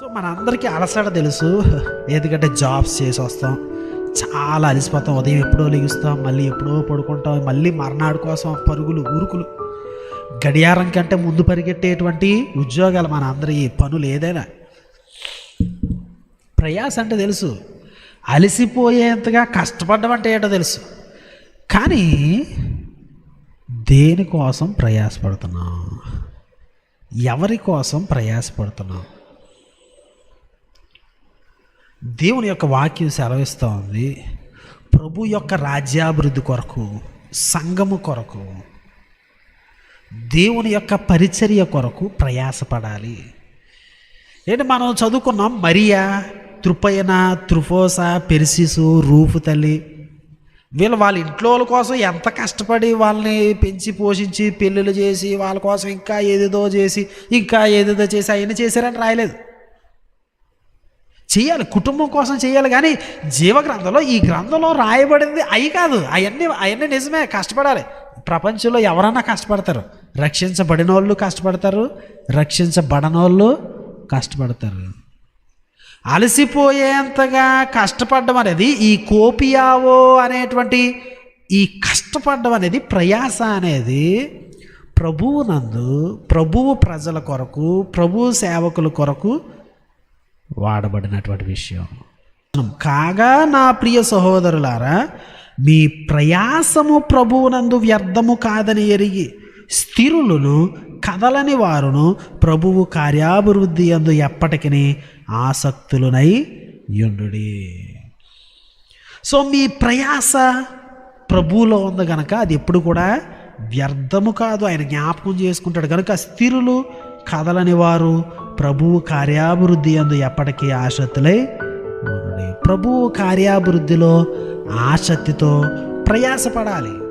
So మనందరికీ అలసట తెలుసు. ఎందుకంటే జాబ్స్ చేసి వస్తాం. చాలా అలసిపోతాం. ఉదయం ఎప్పుడో లెగుస్తాం. మళ్ళీ ఎప్పుడో పడుకుంటాం. మళ్ళీ మర్నాడు కోసం పరుగులు ఊరుకులు. గడియారం కంటే ముందు పరిగెట్టేటువంటి ఉద్యోగాలు మన అందరి పనులు ఏదైనా. ప్రయాస అంటే తెలుసు. అలసిపోయేంతగా కష్టపడ్డం అంటే ఏంటో తెలుసు. కానీ దేనికోసం ప్రయాసపడుతున్నాం? ఎవరి కోసం ప్రయాసపడుతున్నాం దేవుని యొక్క వాక్యం సెలవిస్తూ ఉంది. ప్రభు యొక్క రాజ్యాభివృద్ధి కొరకు సంఘము కొరకు దేవుని యొక్క పరిచర్య కొరకు ప్రయాసపడాలి. ఏంటి మనం చదువుకున్నాం? మరియా తృపయన త్రుఫోస పెరిసిసు రూఫు తల్లి. వీళ్ళు వాళ్ళ ఇంట్లో వాళ్ళ కోసం ఎంత కష్టపడి వాళ్ళని పెంచి పోషించి పెళ్ళిళ్ళు చేసి వాళ్ళ కోసం ఇంకా ఏదేదో చేసి ఇంకా ఏదేదో చేసి అవన్నీ చేశారని రాయలేదు. చేయాలి కుటుంబం కోసం చేయాలి కానీ జీవగ్రంథంలో ఈ గ్రంథంలో రాయబడింది అయి కాదు. అవన్నీ అవన్నీ నిజమే కష్టపడాలి. ప్రపంచంలో ఎవరన్నా కష్టపడతారు. రక్షించబడిన వాళ్ళు కష్టపడతారు రక్షించబడనోళ్ళు కష్టపడతారు. అలసిపోయేంతగా కష్టపడడం అనేది ఈ కోపియావో అనేటువంటి ఈ కష్టపడడం అనేది ప్రయాస అనేది ప్రభువు నందు ప్రభువు ప్రజల కొరకు ప్రభు సేవకుల కొరకు వాడబడినటువంటి విషయం. కాగా నా ప్రియ సహోదరులారా మీ ప్రయాసము ప్రభువునందు వ్యర్థము కాదని ఎరిగి స్థిరులను కదలని వారును ప్రభువు కార్యాభివృద్ధి అందు ఎప్పటికీ ఆసక్తులునై యుండుడి. సో మీ ప్రయాస ప్రభువులో ఉంది కనుక అది ఎప్పుడు కూడా వ్యర్థము కాదు. ఆయన జ్ఞాపకం చేసుకుంటాడు. కనుక స్థిరులు కదలని వారు ప్రభువు కార్యాభివృద్ధి అందు ఎప్పటికీ ఆసక్తులై ప్రభువు కార్యాభివృద్ధిలో ఆసక్తితో ప్రయాసపడాలి.